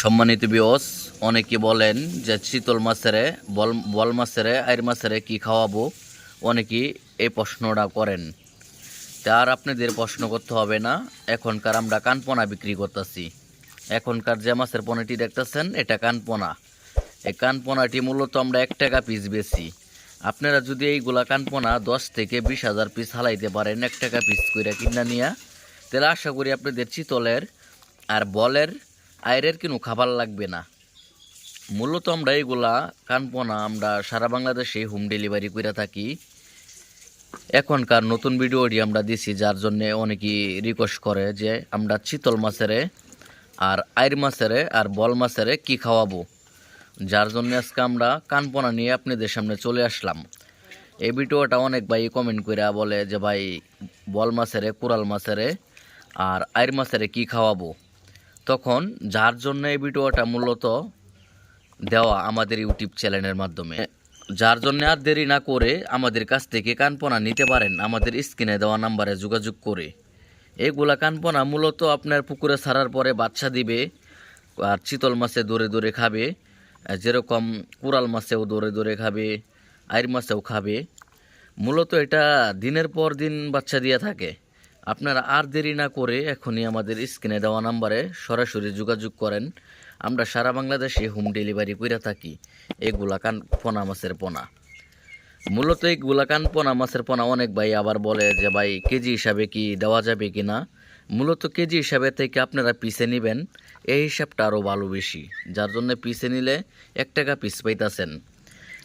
সম্মানিত বিয়স অনেকে বলেন যে চিতল মাছেরে বল বল মাছেরে আইর মাছেরে কি খাওয়াবো? অনেকেই এই প্রশ্নটা করেন। তার আপনাদের প্রশ্ন করতে হবে না, এখনকার আমরা কানপোনা বিক্রি করতেছি। এখনকার যে মাছের পনাটি দেখতেছেন, এটা কানপোনা। এই কানপোনাটি মূলত আমরা এক টাকা পিস বেশি আপনারা যদি এইগুলা কানপোনা দশ থেকে বিশ হাজার পিস হালাইতে পারেন, এক টাকা পিস করে কিনা নিয়া, তাহলে আশা করি আপনাদের চিতলের আর বলের আয়রের কোনো খাবার লাগবে না। মূলত আমরা এইগুলা কানপোনা আমরা সারা বাংলাদেশে হোম ডেলিভারি করে থাকি। এখনকার নতুন ভিডিওটি আমরা দিছি যার জন্য অনেকেই রিকোয়েস্ট করে যে আমরা চিতল মাছেরে আর আইর মাছেরে আর বল মাছেরে কি খাওয়াবো। যার জন্য আজকে আমরা কানপোনা নিয়ে আপনাদের সামনে চলে আসলাম। এই ভিডিওটা অনেক ভাই কমেন্ট করে বলে যে ভাই বল মাছেরে কুরাল মাছেরে আর আইর মাছেরে কি খাওয়াবো। তখন যার জন্য এই ভিডিওটা মূলত দেওয়া আমাদের ইউটিউব চ্যানেলের মাধ্যমে, যার জন্য আর দেরি না করে আমাদের কাছ থেকে কানপনা নিতে পারেন। আমাদের স্ক্রিনে দেওয়া নাম্বারে যোগাযোগ করে এগুলা কানপনা মূলত আপনার পুকুরে ছাড়ার পরে বাচ্চা দিবে আর চিতল মাছে দৌড়ে দৌড়ে খাবে, যেরকম কুরাল মাছেও দৌড়ে দৌড়ে খাবে, আইর মাছেও খাবে। মূলত এটা দিনের পর দিন বাচ্চা দিয়ে থাকে। আপনারা আর দেরি না করে এখনই আমাদের স্ক্রিনে দেওয়া নাম্বারে সরাসরি যোগাযোগ করেন। আমরা সারা বাংলাদেশে হোম ডেলিভারি করে থাকি। এই কান পোনা মাছের পোনা। মূলত এই গুলাকান পোনা মাছের পোনা অনেক ভাই আবার বলে যে, ভাই, কেজি হিসাবে কি দেওয়া যাবে কি না মূলত কেজি হিসাবে থেকে আপনারা পিসে নেবেন। এই হিসাবটা আরও ভালো বেশি। যার জন্য পিসে নিলে এক টাকা পিস পাইতাছেন।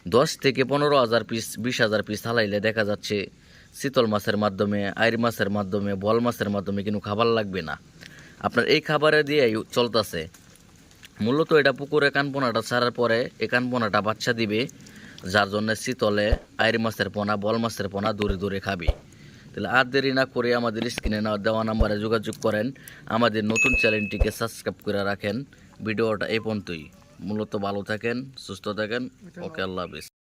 দশ থেকে পনেরো হাজার পিস, বিশ হাজার পিস হালাইলে দেখা যাচ্ছে শীতল মাছের মাধ্যমে আইর মাছের মাধ্যমে বল মাছের মাধ্যমে কিন্তু খাবার লাগবে না। আপনার এই খাবারে দিয়েই চলতেছে। মূলত এটা পুকুরে কানপোনাটা ছাড়ার পরে এই কানপোনাটা বাচ্চা দিবে যার জন্য শীতলে আইর মাছের পোনা বল মাছের পোনা দূরে দূরে খাবে। তাহলে আর দেরি না করে আমাদের স্ক্রিনে না দেওয়া নাম্বারে যোগাযোগ করেন। আমাদের নতুন চ্যানেলটিকে সাবস্ক্রাইব করে রাখেন। ভিডিওটা এই পর্যন্তই। মূলত ভালো থাকেন সুস্থ থাকেন। ওকে আল্লাহ হাফিজ।